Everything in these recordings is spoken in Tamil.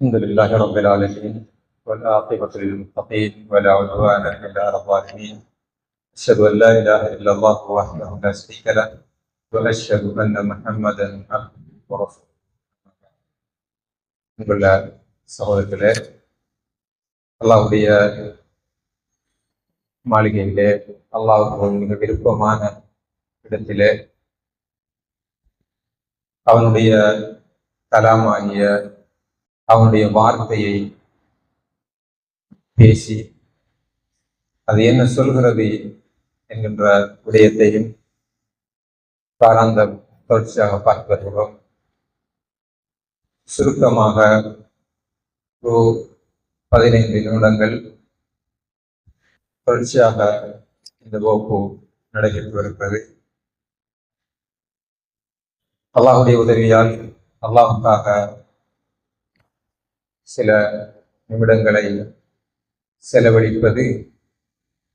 الحمد لله رب العالمين والعاقبة للمتقين ولا عدوان إلا على الظالمين. أشهد أن لا إله إلا الله وحده لا شريك له وأشهد أن محمدا عبده ورسوله. الحمد لله. സഹോദരത്തിലെ അള്ളാഹുடைய மாளிகையிலே அல்லாஹுவின் الليل أو இடத்திலே كلام கலாமாகிய அவனுடைய வார்த்தையை பேசி அது என்ன சொல்கிறது என்கின்ற விடயத்தையும் அந்த தொடர்ச்சியாக பார்த்து வருகிறோம். சுருக்கமாக ஒரு பதினைந்து நிமிடங்கள் தொடர்ச்சியாக இந்த வகுப்பு நடைபெற்று வருகிறது. அல்லாஹுடைய உதவியால் அல்லாஹுக்காக சில நிமிடங்களை செலவழிப்பது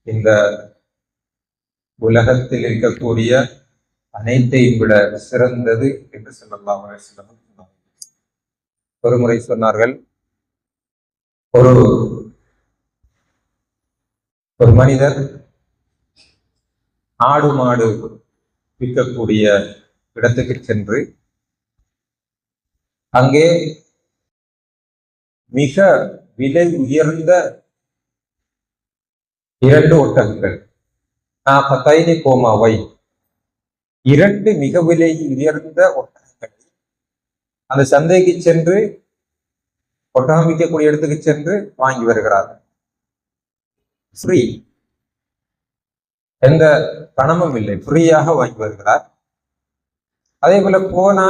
இந்த உலகத்தில் இருக்கக்கூடிய அனைத்தையும் விட சிறந்தது என்று சொல்லலாம் ஒரு முறை சொன்னார்கள் ஒரு ஒரு மனிதர் ஆடு மாடு விற்கக்கூடிய இடத்துக்கு சென்று அங்கே மிக விலை உயர்ந்த இரண்டு ஒட்டகங்கள் பத்தைனி கோமாவை இரண்டு மிக விலை உயர்ந்த ஒட்டகங்கள் அந்த சந்தைக்கு சென்று ஒட்டகம் விற்கக்கூடிய இடத்துக்கு சென்று வாங்கி வருகிறார்கள் ஃப்ரீ எந்த பணமும் இல்லை. ஃப்ரீயாக வாங்கி வருகிறார். அதே போல போனா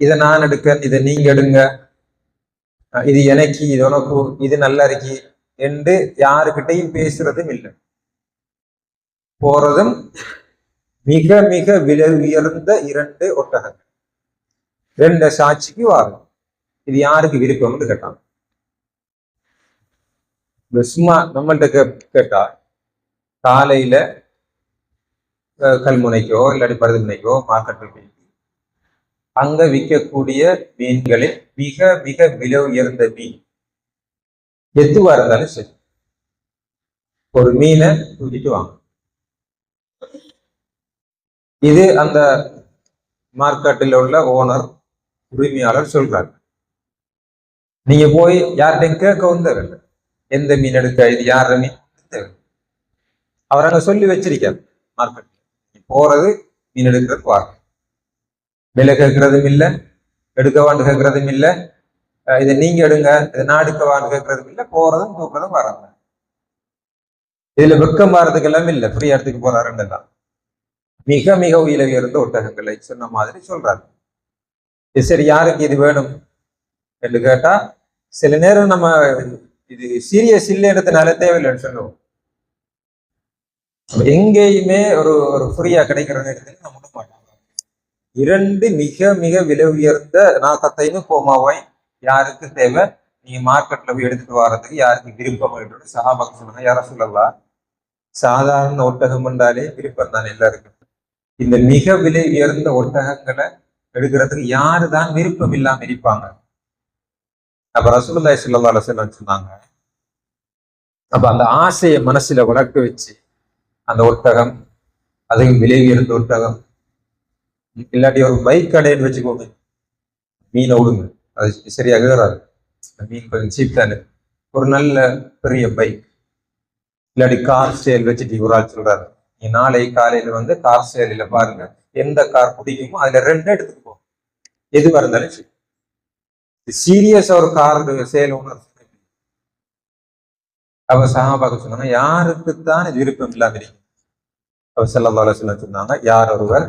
இதை நான் எடுக்க இதை நீங்க எடுங்க இது எனக்கு இது உனக்கு இது நல்லா இருக்கு என்று யாருக்கிட்டையும் பேசுறதும் இல்லை. போறதும் மிக மிக விலை உயர்ந்த இரண்டு ஒட்டகங்கள் ரெண்டு சாட்சிக்கு வாரம். இது யாருக்கு விருப்பம்னு கேட்டான். சும்மா நம்மள்ட்ட கேட்டா காலையில கல்முனைக்கோ இல்லாட்டி பருதுமுனைக்கோ மார்க்கெட்டில் போய் அங்க விற்கக்கூடிய மீன்களில் மிக மிக விலை உயர்ந்த மீன். எதுவா இருந்தாலும் சரி. ஒரு மீனை தூக்கிட்டு வாங்க. இது அந்த மார்க்கெட்டில் உள்ள ஓனர் உரிமையாளர் சொல்றாரு. நீங்க போய் யார்கிட்டையும் கேட்க வந்தவர்கள் எந்த மீன் எடுக்க இது யார மீன்? அவர் அங்க சொல்லி வச்சிருக்காரு மார்க்கெட் போறது மீன் எடுக்கிறது பாருங்க விலை கேட்கறதும் இல்லை எடுக்கவான்னு கேட்கறதும் இல்லை. இதை நீங்க எடுங்க இதை நான் எடுக்கவான்னு கேட்கறதும் இல்லை போறதும் தூக்குறதும் வராங்க. இதுல வெக்கம் வர்றதுக்கு எல்லாம் இல்லை ஃப்ரீ இடத்துக்கு போறாருன்னு தான் மிக மிக உயில உயர்ந்த ஒட்டகங்களை சொன்ன மாதிரி சொல்றாரு. இது சரி யாருக்கு இது வேணும் என்று கேட்டா சில நேரம் நம்ம இது சீரியஸ் இல்லைன்றதுனால தேவையில்லைன்னு சொல்லுவோம். எங்கேயுமே ஒரு ஒரு ஃப்ரீயா கிடைக்கிற நேரத்தில் நம்ம இரண்டு மிக மிக விலை உயர்ந்த நாக்கத்தையும் கோமாவாய் யாருக்கு தேவை? நீங்க மார்க்கெட்ல போய் எடுத்துட்டு வர்றதுக்கு யாருக்கு விருப்பம் என்று சகாபாக்கு சொன்னாங்க. யார சொல்லலாம் சாதாரண ஒட்டகம் என்றாலே விருப்பம் தான் எல்லாருக்கும். இந்த மிக விலை உயர்ந்த ஒட்டகங்களை எடுக்கிறதுக்கு யாரு தான் விருப்பம் இல்லாம இருப்பாங்க? அப்ப ரசூலுல்லாய் சொல்லா அலசன் சொன்னாங்க. அப்ப அந்த ஆசையை மனசுல வளர்க்க வச்சு அந்த ஒட்டகம் அதையும் விலை உயர்ந்த ஒட்டகம் இல்லாட்டி ஒரு பைக் கடைன்னு வச்சுக்கோங்க மீனை விடுங்க அது சரியாக வராது. மீன் கொஞ்சம் சீப் தானே. ஒரு நல்ல பெரிய பைக் இல்லாட்டி கார் ஸ்டைல் வச்சுட்டு ஒரு ஆள் சொல்றாரு. நீ நாளை காலையில வந்து கார் சேலில பாருங்க. எந்த கார் பிடிக்குமோ அதுல ரெண்டு எடுத்துட்டு போ. எது இருந்தாலும் சரி. சீரியஸ் ஒரு கார் சேல் ஒன்று அவ சகாபாக்க சொன்னாங்க யாருக்குத்தான் இது விருப்பம் இல்லாம இருக்கு அவ செல்லதால சொல்ல சொன்னாங்க யார் ஒருவர்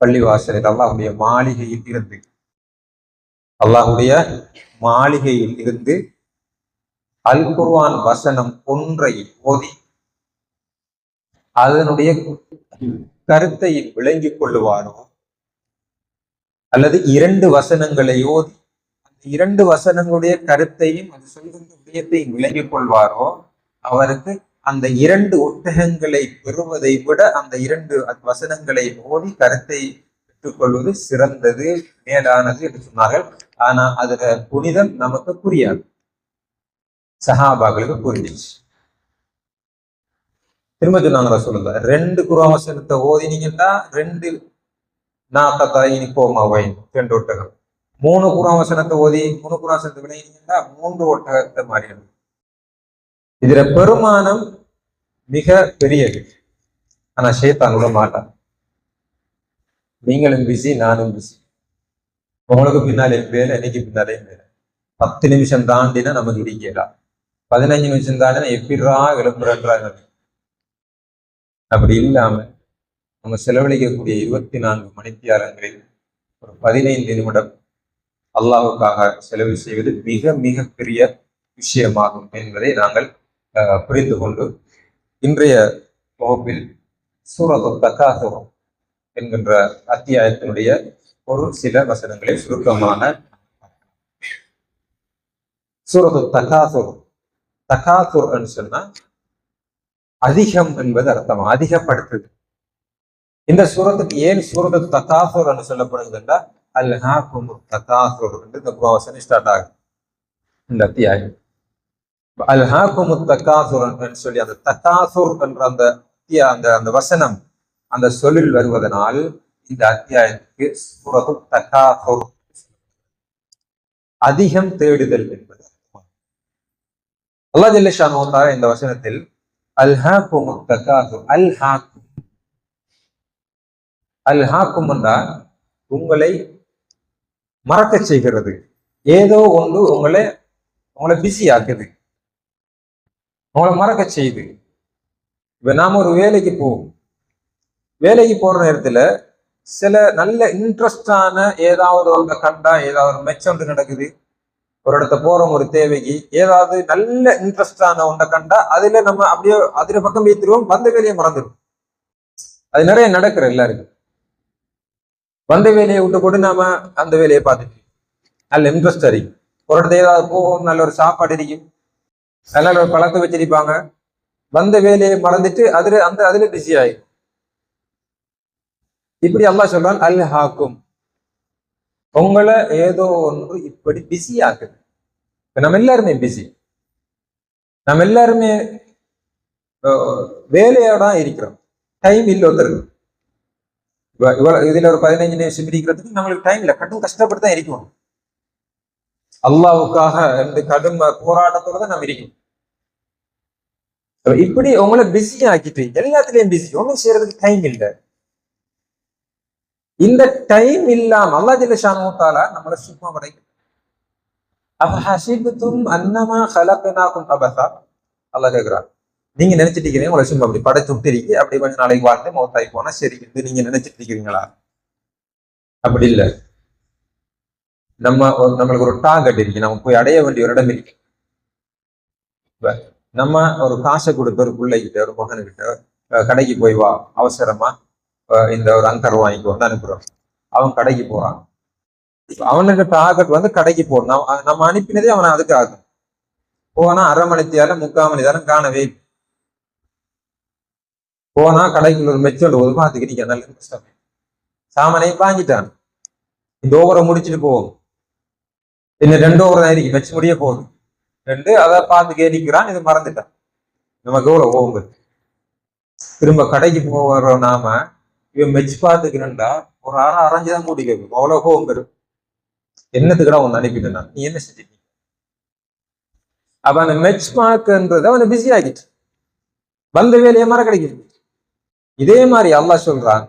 பள்ளிவாசலில் அல்லாஹுடைய மாளிகையில் இருந்து. அல்லாஹுடைய மாளிகையில் இருந்து அல் குர்வான் வசனம் ஒன்றை ஓதி அதனுடைய கருத்தை விளங்கிக் கொள்ளுவாரோ அல்லது இரண்டு வசனங்களை ஓதி அந்த இரண்டு வசனங்களுடைய கருத்தையும் அது சொல்கின்ற விடயத்தையும் விளங்கிக் கொள்வாரோ? அவருக்கு அந்த இரண்டு ஒட்டகங்களை பெறுவதை விட அந்த இரண்டு வசனங்களை ஓதி கருத்தை பெற்றுக்கொள்வது சிறந்தது மேலானது என்று சொன்னார்கள். ஆனா அதுல புனிதம் நமக்கு புரியாது. சஹாபாக்களுக்கு புரிஞ்சிச்சு. திரும்ப சொன்னாங்க சொல்லுங்க. ரெண்டு குருவசனத்தை ஓதினீங்கன்னா ரெண்டு நாக்கத்தாயினி கோமா வைன் ரெண்டு ஒட்டகம். மூணு குருவசனத்தை ஓதி மூணு குருவசனத்தை விளையினீங்கன்னா மூன்று ஒட்டகத்தை மாறிடும் இதுல பெருமானம் மிக பெரியது. ஆனா ஷேத்தான் விட மாட்டான். நீங்களும் பிஸி நானும் பிஸி உங்களுக்கு பின்னாலே வேலை இன்னைக்கு பின்னாலே வேலை. பத்து நிமிஷம் தாண்டினா நமக்கு இடிக்கலாம் பதினஞ்சு நிமிஷம் தாண்டினா எப்படிரா எழுப்புறாங்க அப்படி இல்லாம நம்ம செலவழிக்கக்கூடிய இருபத்தி நான்கு மணித்தியாரங்களில் ஒரு பதினைந்து நிமிடம் அல்லாவுக்காக செலவு செய்வது மிக மிக பெரிய விஷயமாகும் என்பதை நாங்கள் புரிந்து கொண்டு இன்றைய வகுப்பில் சூரத்து தக்காசுரம் என்கின்ற அத்தியாயத்தினுடைய ஒரு சில வசனங்களை சுருக்கமான சூரத்து தகாசுர் தகாசுர் சொன்னா அதிகம் என்பது அர்த்தம்? அதிகப்படுத்துது. இந்த சூரத்துக்கு ஏன் சூரத்து தகாசுர் என்று சொல்லப்படுதுன்னா அல்லஹா குமுர் தகாசுர் என்று இந்த குரோசனை ஸ்டார்ட் ஆகும் இந்த அத்தியாயம். அல் தக்காசுரன் சொல்லி அந்த தக்காசுர் என்ற அந்த அந்த அந்த வசனம் அந்த சொல்லில் வருவதனால் இந்த அத்தியாயத்துக்கு சூரத்து தக்காசுர் அதிகம் தேடுதல் என்பது அல்லாஹ் ஜல்லஷானு தாரா இந்த வசனத்தில் அல்ஹாக்குமு தக்காசுர் அல்ஹாக்கும். அல்ஹாக்கும் என்றால் உங்களை மறக்க செய்கிறது. ஏதோ ஒன்று உங்களை உங்களை பிஸி ஆக்குது. உங்களை மறக்க செய்யுது இப்ப நாம ஒரு வேலைக்கு போவோம். வேலைக்கு போற நேரத்துல சில நல்ல இன்ட்ரெஸ்டான ஏதாவது ஒன்றை கண்டா ஏதாவது ஒரு மெச்சம் ஒன்று நடக்குது. ஒரு இடத்த போகிறோம் ஒரு தேவைக்கு ஏதாவது நல்ல இன்ட்ரெஸ்டான ஒன்றை கண்டா அதுல நம்ம அப்படியே அதுல பக்கம் வைத்துருவோம் வந்த வேலையை மறந்துடும் அது நிறைய நடக்கிற எல்லாருக்கும். வந்த வேலையை விட்டு போட்டு நாம அந்த வேலையை பார்த்துட்டு நல்ல இன்ட்ரெஸ்ட் அறியும் ஒரு இடத்துல ஏதாவது போகும் நல்ல ஒரு சாப்பாடு இருக்கும் நல்ல ஒரு பழக்கம் வச்சிருப்பாங்க. வந்த வேலையை மறந்துட்டு அதுல அந்த அதுல பிஸி ஆயிடும் இப்படி அல்லாஹ் சொல்றான் அல் ஹாக்கும் உங்களை ஏதோ ஒன்று இப்படி பிஸி ஆக்குது. இப்ப நம்ம எல்லாருமே பிஸி நம்ம எல்லாருமே வேலையோட இருக்கிறோம். டைம் இல்லை ஒருத்தருக்கு இவ- இவ்வளவு இதுல ஒரு பதினஞ்சு நிமிஷம் இருக்கிறதுக்கு நம்மளுக்கு டைம் இல்லை. கட்டும் கஷ்டப்பட்டு தான் இருக்கணும். அல்லாவுக்காக இந்த கடும் போராட்டத்தோட தான் நம்ம இருக்கணும் இப்படி உங்களை பிஸி ஆக்கிட்டு எல்லாத்துலயும் பிஸி ஒன்றும் செய்யறதுக்கு டைம் இல்லை. இந்த டைம் இல்லாம அல்லா ஜில்லஷானுத்தால நம்மளை சும்மா படைக்கும். அப்ப ஹசிபுத்தும் அன்னமா ஹலக்கனாக்கும் அபசா? அல்லா கேக்குறான். நீங்க நினைச்சிட்டு இருக்கிறீங்க உங்களை சும்மா அப்படி படைச்சு விட்டுறீங்க. அப்படி கொஞ்சம் நாளைக்கு வாழ்ந்து மௌத்தாய் போனா சரி நீங்க நினைச்சிட்டு இருக்கிறீங்களா அப்படி இல்லை. நம்ம ஒரு- நம்மளுக்கு ஒரு டார்கெட் இருக்கு. நம்ம போய் அடைய வேண்டிய ஒரு இடம் இருக்கு. இப்ப நம்ம ஒரு காசை கொடுத்த ஒரு பிள்ளைகிட்ட ஒரு மகனுக்கிட்ட கடைக்கு போய் வா. அவசரமா அஹ், இந்த ஒரு அங்கர் வாங்கிக்கோ வந்து அனுப்புறோம். அவன் கடைக்கு போறான். அவனுக்கு டார்கெட் வந்து கடைக்கு போகணும். நம்ம- அனுப்பினதே அவனை அதுக்கு ஆகும் போனா அரை மணி தேரம் முக்கால் மணி தேரம் காணவே போனா கடைக்குள்ள ஒரு மெச்சோட ஒரு அதுக்கு கிடைக்க நல்ல கஷ்டம். சாமானையும் வாங்கிட்டான். இந்த ஓவரை முடிச்சுட்டு போவோம். இன்னும் ரெண்டு ஓவர் தான் இருக்கு மெச்சு முடிய போகுது ரெண்டு அதை பார்த்து கேட்டிக்கிறான் இது மறந்துட்டான். நமக்கு எவ்வளோ ஓம்பு திரும்ப கடைக்கு போகிறோம் நாம இவன் மெச்சு பார்த்துக்கிறேன்டா ஒரு அரை அரைஞ்சுதான் கூட்டி கேட்கும் அவ்வளோ கோவம் பெரும் என்னத்துக்குடா உன்னை அனுப்பிட்டேன் நான். நீ என்ன செஞ்சிட்டீங்க அப்ப அந்த மெச் மார்க்ன்றது அவனை பிஸி ஆகிட்டு. வந்த வேலையை மற கிடைக்குது இதே மாதிரி அல்லாஹ் சொல்றான்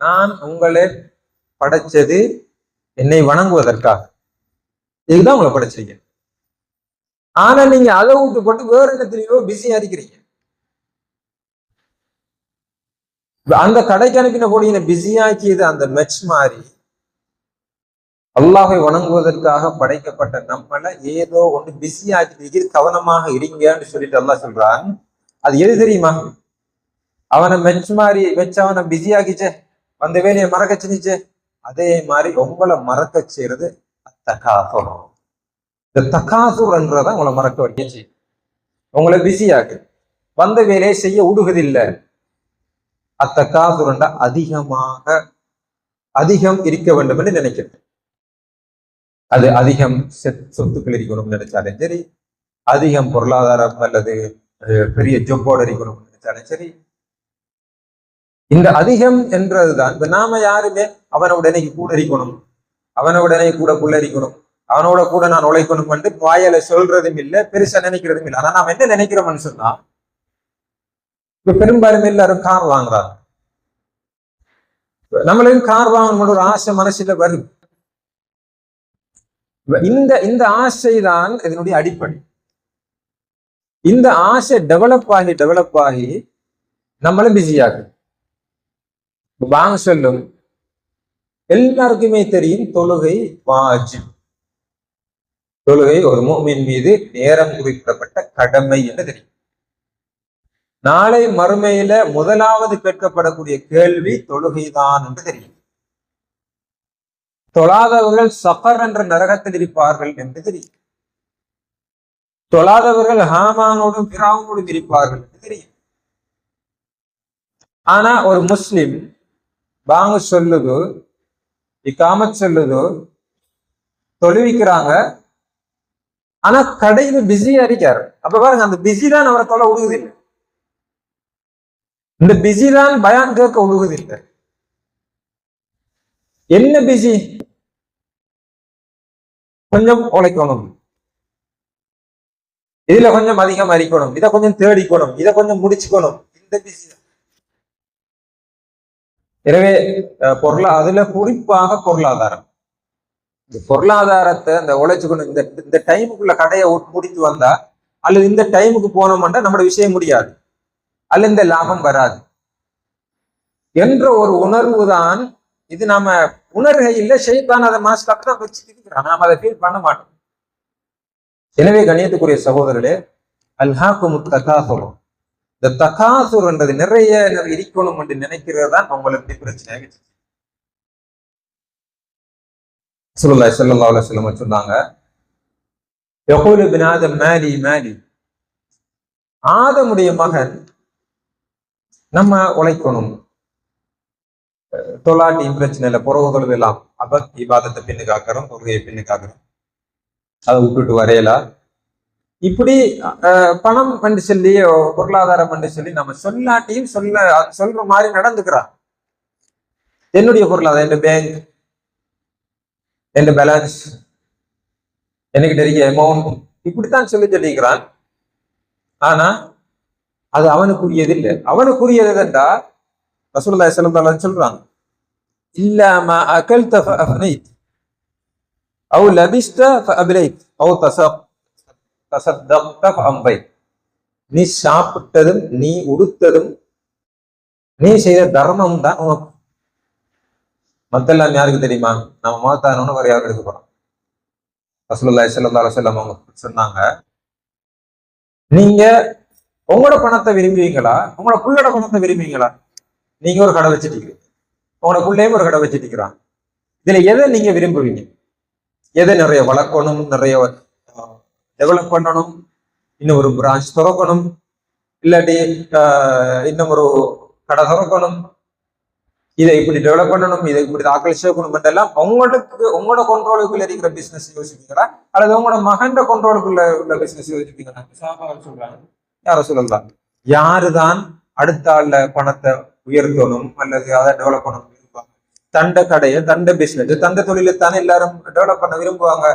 நான் உங்களை படைச்சது என்னை வணங்குவதற்காக. இதுதான் உங்களை படைச்சிருக்கேன் ஆனா நீங்க அதை விட்டு போட்டு வேற இடத்துலயோ பிஸியா இருக்கிறீங்க. அந்த கடைக்கு அனுப்பின போடியின பிஸியாக்கியது அந்த மெச் மாதிரி அல்லாஹை வணங்குவதற்காக படைக்கப்பட்ட நம்மளை ஏதோ ஒன்று பிஸி ஆக்கி கவனமாக இருங்கன்னு சொல்லிட்டு அல்லாஹ் சொல்றான். அது எது தெரியுமா? அவனை மெச் மாதிரி வச்சு அவனை பிஸி ஆக்கிச்சே. அந்த வேலையை மறக்க செஞ்சிச்சே. அதே மாதிரி உங்களை மறக்க செய்யறது தகாசுர். இந்த தகாசுர்ன்றதான் உங்களை மறக்க வைக்க செய்யும் உங்களை பிஸி ஆக்கு. வந்த வேலையை செய்ய உடுகுதில்லை. அத்தகாசுரண்டா அதிகமாக அதிகம் இருக்க வேண்டும் என்று நினைக்கிறேன் அது அதிகம் செத்- சொத்துக்கள் இருக்கணும்னு நினைச்சாலும் சரி அதிகம் பொருளாதாரம் அல்லது பெரிய ஜொப்போடு இருக்கணும்னு நினைச்சாலும் சரி இந்த அதிகம் என்றதுதான் இப்ப நாம யாருமே அவனோட எனக்கு கூட இருக்கணும். அவனோட கூட புள்ள அவனோட கூட நான் உழைக்கணும் வந்து வாயால சொல்றதும் இல்லை பெருசா நினைக்கிறதும் இல்லை. ஆனா நாம் என்ன நினைக்கிறோம்னு சொன்னா இப்ப பெரும்பாலும் எல்லாரும் கார் வாங்குறாங்க. நம்மளுக்கு கார் வாங்கணும்னு ஒரு ஆசை மனசுல வருது இந்த இந்த ஆசை தான் இதனுடைய அடிப்படை. இந்த ஆசை டெவலப் ஆகி டெவலப் ஆகி நம்மளும் பிஸியாகும் வாங்க சொல்லும். எல்லாருக்குமே தெரியும் தொழுகை வாஜிப். தொழுகை ஒரு மூமின் மீது நேரம் குறிப்பிடப்பட்ட கடமை என்று தெரியும். நாளை மறுமையில முதலாவது கேட்கப்படக்கூடிய கேள்வி தொழுகைதான் என்று தெரியும். தொழாதவர்கள் சஃபர் என்ற நரகத்தில் இருப்பார்கள் என்று தெரியும். தொழாதவர்கள் ஹாமானோடும் பிராவனோடும் இருப்பார்கள் என்று தெரியும். ஆனா ஒரு முஸ்லிம் பாங்க சொல்லுது இக்காமத் சொல்லுது தொழுவிக்கிறாங்க. ஆனா கடையில பிஸியா இருக்காரு. அப்ப பாருங்க அந்த பிஸி தான் அவரை தொலை உழுகுதில்லை இந்த பிஸி தான் பயான் கேட்க உழுகுதில்லை என்ன பிஸி கொஞ்சம் உழைக்கணும். இதுல கொஞ்சம் அதிகம் அறிக்கணும் இதை கொஞ்சம் தேடிக்கணும். இதை கொஞ்சம் முடிச்சுக்கணும். இந்த பிஸி தான். எனவே பொருளா அதுல குறிப்பாக பொருளாதாரம். இந்த பொருளாதாரத்தை இந்த உழைச்சுக்கணும் இந்த இந்த டைமுக்குள்ள கடையை முடித்து வந்தா அல்லது இந்த டைமுக்கு போனோம்னா நம்மளோட விஷயம் முடியாது. அல்ல இந்த லாபம் வராது. என்ற ஒரு உணர்வு தான் இது. நாம உணர்கையில் ஷெய்தான் அதை மாஸ்டர் தான் வச்சுட்டு இருக்கிறான். நாம அதை ஃபீல் பண்ண மாட்டோம். எனவே கணியத்துக்குரிய சகோதரர்களே அல்ஹாக்கு முத்தகாசுரம் இந்த தகாசுர் என்றது நிறைய இடிக்கணும் இருக்கணும் என்று நினைக்கிறது தான் உங்களுக்கு பிரச்சனை சுல்லாய் சல்லா அலுவலம் சொன்னாங்க யகூலு பின் ஆதம் மேலி ஆதமுடைய மகன் நம்ம உழைக்கணும். தொலாட்டியும் பிரச்சனை இல்லை புறவுகள் எல்லாம் அப்ப இபாதத்தை பின்னு காக்கிறோம் தொழுகையை பின்னு காக்கிறோம் அதை விட்டுட்டு வரையலா? இப்படி அஹ், பணம் என்று சொல்லி பொருளாதாரம் என்று சொல்லி நம்ம சொல்லாட்டியும் சொல்ல சொல்ற மாதிரி நடந்துக்கிறான். என்னுடைய பொருளாதாரம் என் பேங்க் என் பேலன்ஸ் எனக்கு நிறைய அமௌண்ட் இப்படித்தான் சொல்லி சொல்லிக்கிறான். ஆனா அது அவனுக்குரியது இல்லை. அவனுக்குரியது எதுண்டா ரசூல்லா ஸல்லல்லாஹு அலைஹி சொல்றாங்க இல்லாம அகல்த ஃபஅஃனைத் அவு லபிஸ்த ஃபஅப்லைத் அவு தசப் தசத்தக்த ஃபஅம்பைத் நீ சாப்பிட்டதும் நீ உடுத்ததும் நீ செய்த தர்மம் தான் உனக்கு. மத்தெல்லாம் யாருக்கு தெரியுமா? நம்ம மாத்தானோன்னு வேற யாரும் எடுக்க போறோம். ரசூலுல்லாஹி ஸல்லல்லாஹு செல்லம் அவங்க சொன்னாங்க நீங்க உங்களோட பணத்தை விரும்புவீங்களா? உங்களோட புள்ளோட பணத்தை விரும்புவீங்களா? நீங்க ஒரு கடை வச்சுட்டீங்க உங்களோட புள்ளையும் ஒரு கடை வச்சுட்டிக்கிறான். இதுல எதை நீங்க விரும்புவீங்க? எதை நிறைய வளர்க்கணும் நிறைய டெவலப் பண்ணணும். இன்னும் ஒரு பிரான்ச் திறக்கணும். இல்லாட்டி இன்னும் ஒரு கடை திறக்கணும். இதை இப்படி டெவலப் பண்ணணும் இதை இப்படி தாக்கல் சேர்க்கணும் என்றெல்லாம் உங்களுக்கு உங்களோட கண்ட்ரோலுக்குள்ள இருக்கிற பிசினஸ் யோசிப்பீங்களா? அல்லது உங்களோட மகன் கண்ட்ரோலுக்குள்ள உள்ள பிசினஸ் யோசிப்பீங்களா? சொல்றாங்க. யார சொல்லலாம் யாருதான் அடுத்த ஆள்ல பணத்தை உயர்த்தணும் அல்லது அதை டெவலப் பண்ணணும்? விரும்புவாங்க தண்ட கடையை தண்ட பிசினஸ் தண்ட தொழிலை தானே எல்லாரும் டெவலப் பண்ண விரும்புவாங்க.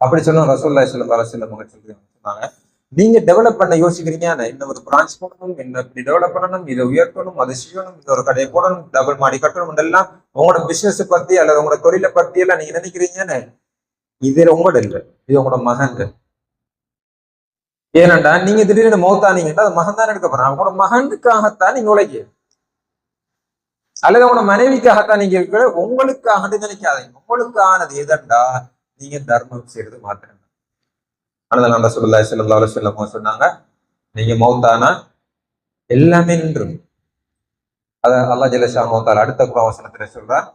அப்படி சொன்ன ரசோல்லா சொல்லம் அரசியல் அவங்க சொல்றாங்க சொன்னாங்க. நீங்க டெவலப் பண்ண யோசிக்கிறீங்க இன்னும் ஒரு பிரான்ச் போடணும் என்ன இப்படி டெவலப் பண்ணணும் இதை உயர்த்தணும் அதை செய்யணும் இந்த ஒரு கடையை போடணும் டபுள் மாடி கட்டணும் எல்லாம் உங்களோட பிசினஸ் பத்தி அல்லது உங்களோட தொழிலை பத்தி எல்லாம் நீங்க நினைக்கிறீங்கன்னு? இது உங்களோட இல்லை இது உங்களோட மகன் ஏனண்டா நீங்க திடீர்னு மௌத்தானீங்கன்னா அது மகன் தான் எடுக்க போறான். உங்களோட மகனுக்காகத்தான் நீங்க உழைக்க அல்லது உங்களோட மனைவிக்காகத்தான் நீங்க உங்களுக்காக நினைக்காதீங்க. உங்களுக்கானது எதண்டா நீங்க தர்மம் செய்யறது மாத்திரம் ஆனால் அந்த சொல்லா செல்லா சொல்லமா சொன்னாங்க. நீங்க மௌத்தானா? எல்லாமே நின்று அத அல்லா ஜலசா மௌத்தால் அடுத்த பிரவசனத்துல சொல்றார்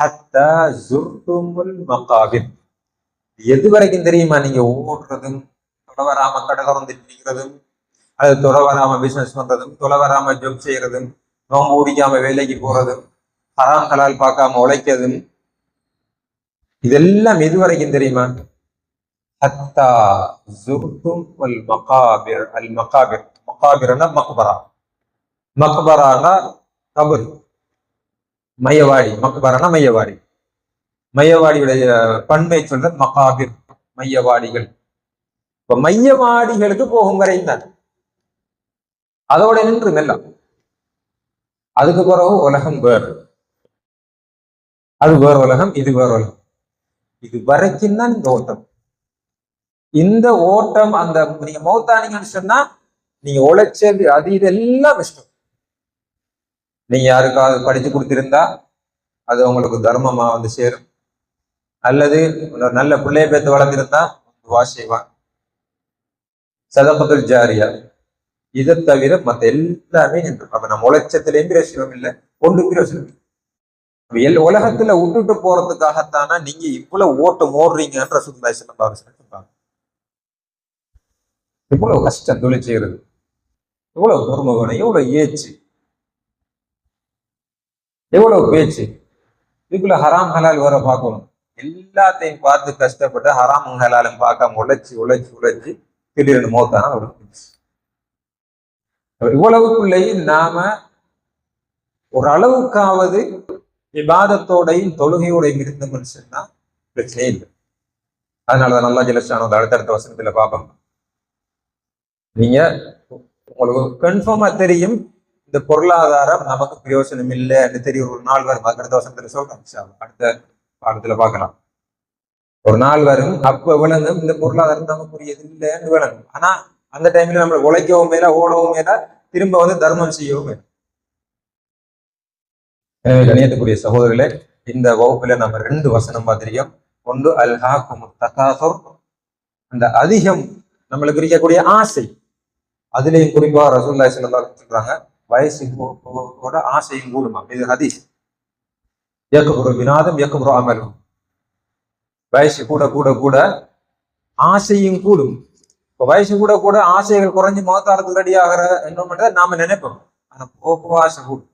ஹத்தா ஜுர்துமுல் மகாபிர். எது வரைக்கும் தெரியுமா? நீங்க ஓடுறதும் தொலைவராம கடை திறந்து நிற்கிறதும் அது தொலைவராம பிசினஸ் பண்றதும் தொலைவராம ஜப் செய்யறதும் நோம்பு முடிக்காம வேலைக்கு போறதும் ஹராம் ஹலால் பார்க்காம உழைக்கிறதும் இதெல்லாம் எது வரைக்கும் தெரியுமா? ஹத்தா ஜுர்தும் அல் மகாபிர் அல் மகாபிர். மகாபிர்னா மக்பரா. மக்பரானா கபர். மையவாடி. மக்பரானா மையவாடி. மையவாடியுடைய பண்மை சொல்ற மகாபிர் மையவாடிகள். இப்ப மையவாடிகளுக்கு போகும் வரையும் தான். அதோட நின்று மெல்லம் அதுக்கு பிறகு உலகம் வேறு. அது வேறு உலகம் இது வேறு உலகம். இது வரைக்கும் தான் இந்த ஓட்டம். இந்த ஓட்டம் அந்த நீங்க மௌத்தானீங்கன்னு சொன்னா நீங்க உழைச்சது அது இதெல்லாம் விஷயம் நீங்க யாருக்காவது படிச்சு கொடுத்திருந்தா அது உங்களுக்கு தர்மமா வந்து சேரும். அல்லது நல்ல பிள்ளைய பேத்து வளர்ந்திருந்தா துவா செய்வான். சதபத்துல் ஜாரியா. இதை தவிர மத்த எல்லாமே நின்று அப்ப நம்ம உழைச்சத்திலேயும் பிரயோசனம் இல்லை. ஒன்று பிரசிவம் இல்லை. எல் உலகத்துல விட்டுட்டு போறதுக்காகத்தானா நீங்க இவ்வளவு ஓட்டு மோடுறீங்கன்ற சுந்தாய் சொல்லுவாங்க இவ்வளவு கஷ்டம் தொழில் செய்யறது எவ்வளவு பொறுமை எவ்வளவு ஏச்சு. எவ்வளவு பேச்சு. இதுக்குள்ள ஹராம் ஹலால் வர பார்க்கணும். எல்லாத்தையும் பார்த்து கஷ்டப்பட்டு ஹராம் ஹலாலும் பார்க்காம உழைச்சி உழைச்சி உழைச்சி திடீர்னு மோத்தான ஒரு இவ்வளவுக்குள்ளேயும் நாம ஒரு அளவுக்காவது விவாதத்தோடையும் தொழுகையோடையும் இருந்து மனுஷன்னா பிரச்சனையே இல்லை. அதனாலதான் நல்லா ஜலசானோ அடுத்தடுத்த வசனத்துல பார்ப்போம். நீங்க உங்களுக்கு கன்ஃபார்மா தெரியும் இந்த பொருளாதாரம் நமக்கு பிரயோசனம் இல்லைன்னு தெரியும். ஒரு நாள் வரும். அடுத்த வசனத்துல சொல்றேன் அடுத்த பாடத்துல பார்க்கலாம். ஒரு நாள் வரும். அப்ப விளங்கும். இந்த பொருளாதாரம் நமக்குரியது இல்லைன்னு விளங்கும். ஆனா அந்த டைம்ல நம்ம உழைக்கவும் மேல ஓடவும் மேல திரும்ப வந்து தர்மம் செய்யவும் மேல எனவே கணியத்துக்குரிய சகோதரர்களே இந்த வகுப்புல நம்ம ரெண்டு வசனம் பார்த்திருக்கோம். ஒன்று அல்ஹாக்கும் ஹாக்கும் அந்த அதிகம் நம்மளுக்கு இருக்கக்கூடிய ஆசை. அதுலேயும் குறிப்பா ரசூல்லாய் சொல்றாங்க வயசு கூட ஆசையும் கூடுமா இது ஹதீஸ். இயக்கப்புற வினாதம் இயக்கப்புற அமலும். வயசு கூட கூட கூட ஆசையும் கூடும். இப்ப வயசு கூட கூட ஆசைகள் குறைஞ்சு மோத்தாரத்துக்கு ரெடி ஆகிற என்ன நாம நினைப்போம். ஆனா போக்குவாசை கூடும்.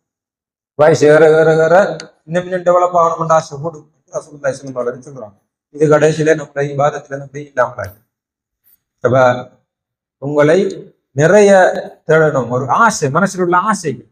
வயசு ஏற ஏற ஏற இன்னும் டெவலப் ஆகணும்னு ஆசை சொல்றாங்க இது கடைசியில நம்முடைய இபாதத்துல நம்முடைய இல்லாமல் அப்ப உங்களை நிறைய தேடணும் ஒரு ஆசை மனசில் உள்ள ஆசைகள்